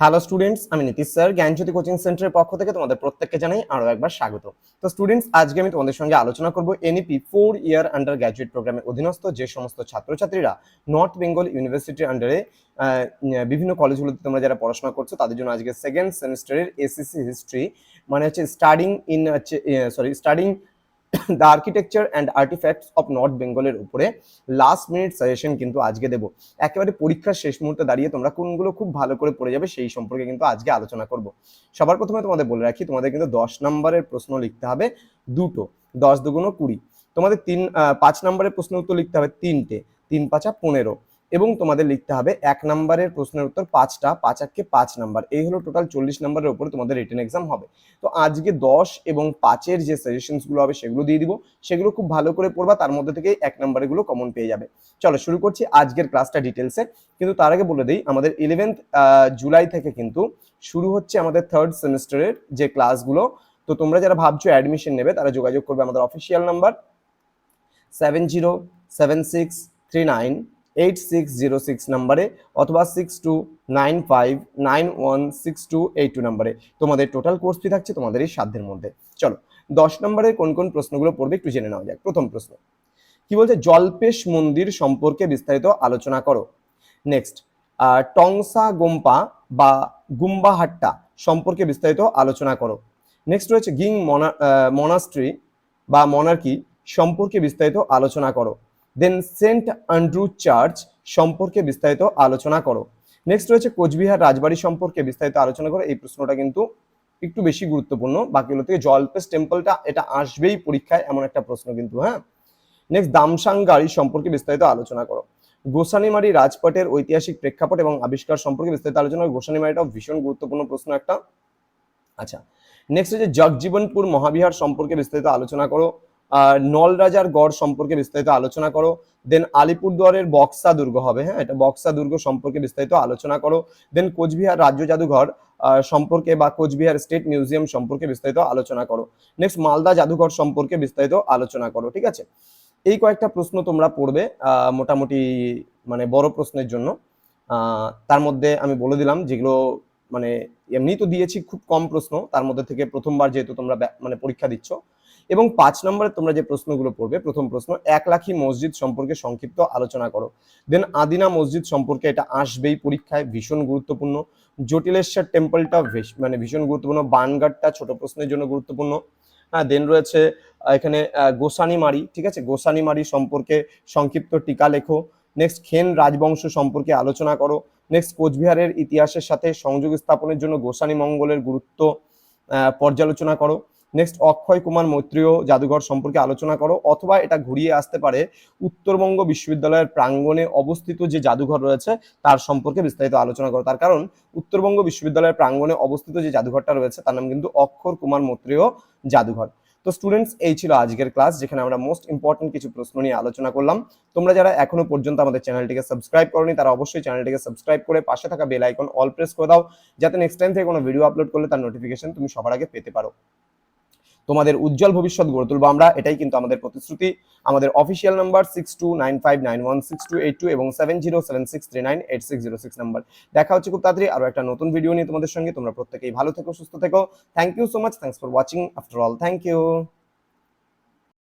Hello students আমি Nitish sir, জ্ঞানজ্যোতি coaching সেন্টারের পক্ষ থেকে তোমাদের প্রত্যেককে জানাই আরও একবার স্বাগত। তো স্টুডেন্টস আজকে আমি তোমাদের সঙ্গে আলোচনা করব NEP four year undergraduate প্রোগ্রামের অধীনস্থ যে সমস্ত ছাত্রছাত্রীরা নর্থ বেঙ্গল ইউনিভার্সিটির আন্ডারে বিভিন্ন কলেজগুলোতে তোমরা যারা পড়াশোনা করছ, তাদের জন্য আজকে সেকেন্ড সেমিস্টারের এসিসি হিস্ট্রি মানে হচ্ছে স্টাডিং ইন হচ্ছে sorry studying the architecture and artifacts of north বেঙ্গলের উপরে লাস্ট মিনিট সাজেশন কিন্তু আজকে দেবো। একেবারে পরীক্ষার শেষ মুহূর্তে দাঁড়িয়ে তোমরা কোনগুলো খুব ভালো করে পড়ে যাবে সেই সম্পর্কে কিন্তু আজকে আলোচনা করব। সবার প্রথমে তোমাদের বলে রাখি, তোমাদের কিন্তু দশ নম্বরের প্রশ্ন লিখতে হবে দুটো, দশ দুগুণ কুড়ি। তোমাদের তিন পাঁচ নম্বরের প্রশ্ন উত্তর লিখতে হবে তিনটে, তিন পাঁচা পনেরো। এবং তোমাদের লিখতে হবে এক নম্বরের প্রশ্নের উত্তর পাঁচটা, পাঁচ এককে পাঁচ নাম্বার। এই হলো টোটাল চল্লিশ নম্বরের উপরে তোমাদের রিটেন এক্সাম হবে। তো আজকে দশ এবং পাঁচের যে সাজেশনসগুলো হবে সেগুলো দিয়ে দিব। সেগুলো খুব ভালো করে পড়বা, তার মধ্যে থেকে এক নম্বরে গুলো কমন পেয়ে যাবে। চলো শুরু করছি আজকের ক্লাসটা ডিটেলসে কিন্তু তার আগে বলে দিই, আমাদের ইলেভেন্থ জুলাই থেকে কিন্তু শুরু হচ্ছে আমাদের থার্ড সেমিস্টারের যে ক্লাসগুলো তো তোমরা যারা ভাবছ অ্যাডমিশন নেবে, তারা যোগাযোগ করবে আমাদের official number seven zero seven six three nine eight six zero six নাম্বারে অথবা six two nine five nine one six two eight two নাম্বারে। তোমাদের টোটাল কোর্স ফি থাকছে তোমাদের এই সাধ্যের মধ্যে। চলো, দশ নম্বরে কোন কোন প্রশ্নগুলো পড়বে একটু জেনে নেওয়া যাক। প্রথম প্রশ্ন, কি বলছে? জলপেশ মন্দির সম্পর্কে বিস্তারিত আলোচনা করো। নেক্সট টংসা গোম্পা বা গুম্বাহাট্টা সম্পর্কে বিস্তারিত আলোচনা করো। নেক্সট রয়েছে গিং মনাস্ট্রি বা মনার্কি সম্পর্কে বিস্তারিত আলোচনা করো। দেন সেন্ট অ্যান্ড্রু চার্চ সম্পর্কে বিস্তারিত আলোচনা করো। নেক্সট রয়েছে কোচবিহার রাজবাড়ি সম্পর্কে বিস্তারিত আলোচনা করো। এই প্রশ্নটা কিন্তু একটু বেশি গুরুত্বপূর্ণ। বাকিগুলো থেকে জলপেস টেম্পলটা, এটা আসবেই পরীক্ষায়, এমন একটা প্রশ্ন কিন্তু হ্যাঁ? নেক্সট দামসাংগাড়ি সম্পর্কে বিস্তারিত আলোচনা করো। গোসানিমারি রাজপাটের ঐতিহাসিক প্রেক্ষাপট এবং আবিষ্কার সম্পর্কে বিস্তারিত আলোচনা গোসানিমারিটাও ভীষণ গুরুত্বপূর্ণ প্রশ্ন একটা। আচ্ছা নেক্সট হচ্ছে জগজীবনপুর মহাবিহার সম্পর্কে বিস্তারিত আলোচনা করো। নল রাজার গড় সম্পর্কে বিস্তারিত আলোচনা করো। দেন আলিপুরদুয়ারের বক্সা দুর্গ হবে হ্যাঁ? এটা বক্সা দুর্গ সম্পর্কে বিস্তারিত আলোচনা করো। দেন কোচবিহার রাজ্য জাদুঘর সম্পর্কে বা কোচবিহার স্টেট মিউজিয়াম সম্পর্কে বিস্তারিত আলোচনা করো। নেক্সট মালদা জাদুঘর সম্পর্কে বিস্তারিত আলোচনা করো, ঠিক আছে? এই কয়েকটা প্রশ্ন তোমরা পড়বে মোটামুটি মানে বড় প্রশ্নের জন্য। তার মধ্যে আমি বলে দিলাম যেগুলো মানে এমনি তো দিয়েছি খুব কম প্রশ্ন, তার মধ্যে থেকে প্রথমবার যেহেতু তোমরা মানে পরীক্ষা দিচ্ছ। এবং পাঁচ নম্বরে তোমরা যে প্রশ্নগুলো পড়বে, প্রথম প্রশ্ন, এক লাখি মসজিদ সম্পর্কে সংক্ষিপ্ত আলোচনা করো। দেন আদিনা মসজিদ সম্পর্কে এটা আসবেই পরীক্ষায়, ভীষণ গুরুত্বপূর্ণ। জটিলেশ্বর টেম্পলটা মানে ভীষণ গুরুত্বপূর্ণ। বানগাটটা ছোট প্রশ্নের জন্য গুরুত্বপূর্ণ। হ্যাঁ দেন রয়েছে এখানে গোসানিমারি, ঠিক আছে? গোসানিমারি সম্পর্কে সংক্ষিপ্ত টিকা লেখো। নেক্সট খেন রাজবংশ সম্পর্কে আলোচনা করো। নেক্সট কোচবিহারের ইতিহাসের সাথে সংযোগ স্থাপনের জন্য গোসানি মঙ্গলের গুরুত্ব পর্যালোচনা করো। নেক্সট অক্ষয় কুমার মৈত্রীয় জাদুঘর সম্পর্কে আলোচনা করো, অথবা এটা ঘুরিয়ে আসতে পারে উত্তরবঙ্গ বিশ্ববিদ্যালয়ের প্রাঙ্গণে অবস্থিত যে জাদুঘর রয়েছে, তার সম্পর্কে বিস্তারিত আলোচনা করো। তার কারণ, উত্তরবঙ্গ বিশ্ববিদ্যালয়ের প্রাঙ্গণে অবস্থিত যে জাদুঘরটা রয়েছে, তার নাম কিন্তু অক্ষর কুমার মৈত্রীয় জাদুঘর। তো স্টুডেন্টস এই ছিল আজকের ক্লাস যেখানে আমরা মোস্ট ইম্পর্টেন্ট কিছু প্রশ্ন নিয়ে আলোচনা করলাম। তোমরা যারা এখনও পর্যন্ত আমাদের চ্যানেলটিকে সাবস্ক্রাইব করনি, তারা অবশ্যই চ্যানেলটিকে সাবস্ক্রাইব করে পাশে থাকা বেল আইকন অল প্রেস করে দাও, যাতে নেক্সট টাইম থেকে কোনো ভিডিও আপলোড করলে তার নোটিফিকেশন তুমি সবার আগে পেতে পারো। তোমাদের উজ্জ্বল ভবিষ্যৎ গড়ে তুলবো আমরা, এটাই কিন্তু আমাদের প্রতিশ্রুতি। আমাদের official number six two nine five nine one six two eight two এবং seven zero seven six three nine eight six zero six number দেখা হচ্ছে খুব তাড়াতাড়ি আরও একটা নতুন ভিডিও নিয়ে তোমাদের সঙ্গে। তোমরা প্রত্যেকেই ভালো থেকো, সুস্থ থেকো। Thank you so much thanks for watching after all thank you